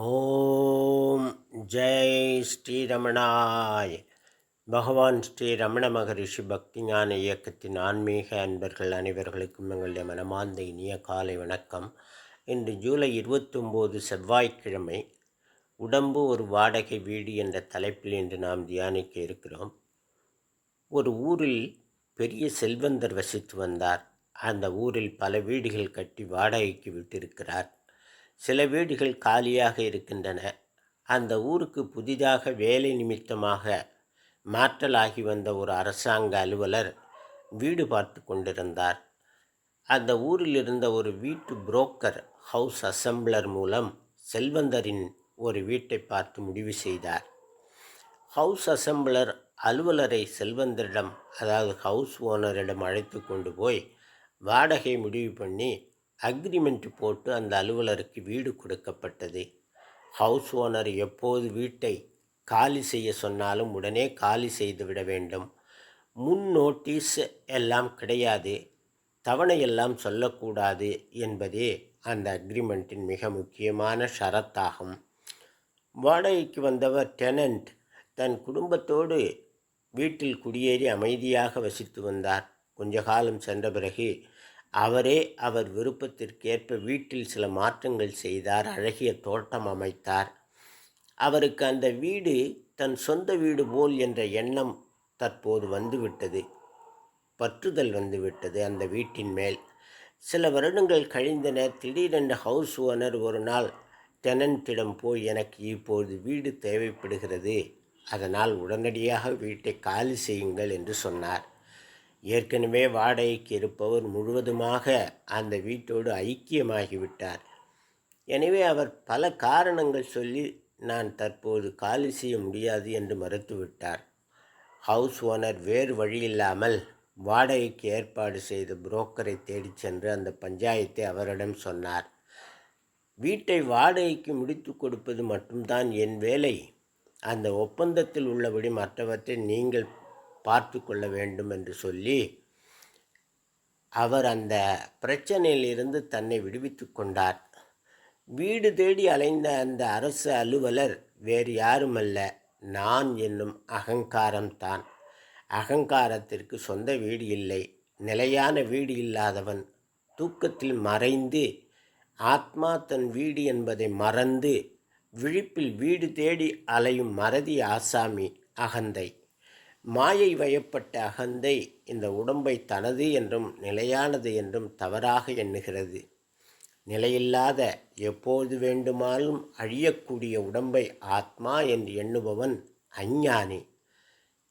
ஓம் ஜெய் ஸ்ரீரமணாய். பகவான் ஸ்ரீ ரமண மகரிஷி பக்தி ஞான இயக்கத்தின் ஆன்மீக அன்பர்கள் அனைவர்களுக்கும் எங்களுடைய மனமார்ந்த இனிய காலை வணக்கம். இன்று ஜூலை இருபத்தொம்போது செவ்வாய்க்கிழமை உடம்பு ஒரு வாடகை வீடு என்ற தலைப்பில் இன்று நாம் தியானிக்க இருக்கிறோம். ஒரு ஊரில் பெரிய செல்வந்தர் வசித்து வந்தார். அந்த ஊரில் பல வீடுகள் கட்டி வாடகைக்கு விட்டிருக்கிறார். சில வீடுகள் காலியாக இருக்கின்றன. அந்த ஊருக்கு புதிதாக வேலை நிமித்தமாக மாற்றலாகி வந்த ஒரு அரசாங்க அலுவலர் வீடு பார்த்து கொண்டிருந்தார். அந்த ஊரில் இருந்த ஒரு வீட்டு புரோக்கர் ஹவுஸ் அசம்பிளர் மூலம் செல்வந்தரின் ஒரு வீட்டை பார்த்து முடிவு செய்தார். ஹவுஸ் அசம்பிளர் அலுவலரை செல்வந்தரிடம் அதாவது ஹவுஸ் ஓனரிடம் அழைத்து கொண்டு போய் வாடகை முடிவு பண்ணி அக்ரிமெண்ட் போட்டு அந்த அலுவலருக்கு வீடு கொடுக்கப்பட்டது. ஹவுஸ் ஓனர் எப்போது வீட்டை காலி செய்ய சொன்னாலும் உடனே காலி செய்து விட வேண்டும். முன் நோட்டீஸ் எல்லாம் கிடையாது. தவணையெல்லாம் சொல்லக்கூடாது என்பதே அந்த அக்ரிமெண்ட்டின் மிக முக்கியமான ஷரத்தாகும். வாடகைக்கு வந்தவர் டெனண்ட் தன் குடும்பத்தோடு வீட்டில் குடியேறி அமைதியாக வசித்து வந்தார். கொஞ்ச காலம் சென்ற பிறகு அவரே அவர் விருப்பத்திற்கேற்ப வீட்டில் சில மாற்றங்கள் செய்தார் அழகிய தோட்டம் அமைத்தார். அவருக்கு அந்த வீடு தன் சொந்த வீடு போல் என்ற எண்ணம் தற்போது வந்துவிட்டது. பற்றுதல் வந்துவிட்டது அந்த வீட்டின் மேல். சில வருடங்கள் கழிந்தன திடீரென்று ஹவுஸ் ஓனர் ஒரு நாள் டெனண்ட்டிடம் போய் எனக்கு இப்போது வீடு தேவைப்படுகிறது. அதனால் உடனடியாக வீட்டை காலி செய்யுங்கள் என்று சொன்னார். ஏற்கனவே வாடகைக்கு இருப்பவர் முழுவதுமாக அந்த வீட்டோடு ஐக்கியமாகிவிட்டார். எனவே அவர் பல காரணங்கள் சொல்லி நான் தற்போது காலி செய்ய முடியாது என்று மறுத்துவிட்டார். ஹவுஸ் ஓனர் வேறு வழியில்லாமல் வாடகைக்கு ஏற்பாடு செய்த புரோக்கரை தேடிச் சென்று அந்த பஞ்சாயத்தை அவரிடம் சொன்னார். வீட்டை வாடகைக்கு முடித்து கொடுப்பது மட்டும்தான் என் வேலை. அந்த ஒப்பந்தத்தில் உள்ளபடி மற்றவற்றை நீங்கள் பார்த்து கொள்ள வேண்டும் என்று சொல்லி அவர் அந்த பிரச்சனையிலிருந்து தன்னை விடுவித்து கொண்டார். வீடு தேடி அலைந்த அந்த அரசு அலுவலர் வேறு யாருமல்ல நான் என்னும் அகங்காரம்தான் அகங்காரத்திற்கு சொந்த வீடு இல்லை நிலையான வீடு இல்லாதவன். தூக்கத்தில் மறைந்து ஆத்மா தன் வீடு என்பதை மறந்து விழிப்பில் வீடு தேடி அலையும் மறதி ஆசாமி அகந்தை. மாயை வயப்பட்ட அகந்தை இந்த உடம்பை தனது என்றும் நிலையானது என்றும் தவறாக எண்ணுகிறது. நிலையில்லாத எப்போது வேண்டுமானாலும் அழியக்கூடிய உடம்பை ஆத்மா என்று எண்ணுபவன் அஞ்ஞானி.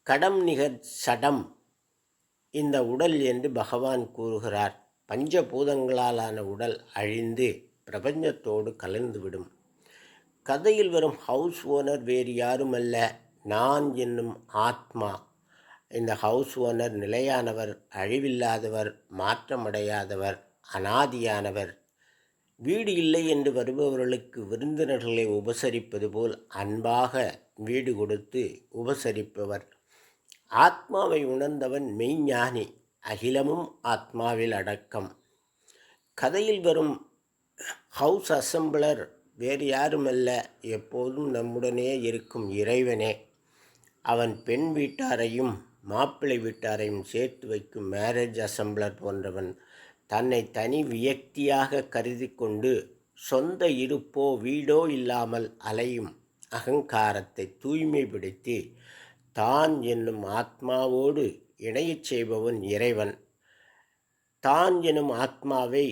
கடம் நிகர் சடம் இந்த உடல் என்று பகவான் கூறுகிறார். பஞ்சபூதங்களாலான உடல் அழிந்து பிரபஞ்சத்தோடு கலந்துவிடும் கதையில் வரும் ஹவுஸ் ஓனர் வேறு யாருமல்ல. நான் என்னும் ஆத்மா இந்த ஹவுஸ் ஓனர் நிலையானவர் அழிவில்லாதவர் மாற்றமடையாதவர் அனாதியானவர். வீடு இல்லை என்று வருபவர்களுக்கு விருந்தினர்களை உபசரிப்பது போல் அன்பாக வீடு கொடுத்து உபசரிப்பவர். ஆத்மாவை உணர்ந்தவன் மெய்ஞானி அகிலமும் ஆத்மாவில் அடக்கம். கதையில் வரும் ஹவுஸ் அசம்பிளர் வேறு யாருமல்ல எப்போதும் நம்முடனே இருக்கும் இறைவனே. அவன் பெண் வீட்டாரையும் மாப்பிள்ளை வீட்டாரையும் சேர்த்து வைக்கும் மேரேஜ் அசம்பிளர் போன்றவன் தன்னை தனி வியக்தியாக கருதி கொண்டு சொந்த இருப்போ வீடோ இல்லாமல் அலையும் அகங்காரத்தை தூய்மைப்படுத்தி தான் என்னும் ஆத்மாவோடு இணையச் செய்பவன் இறைவன். தான் எனும் ஆத்மாவை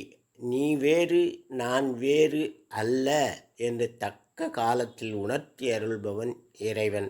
நீ வேறு நான் வேறு அல்ல என்று தக்க காலத்தில் உணர்த்தி அருள்பவன் இறைவன்.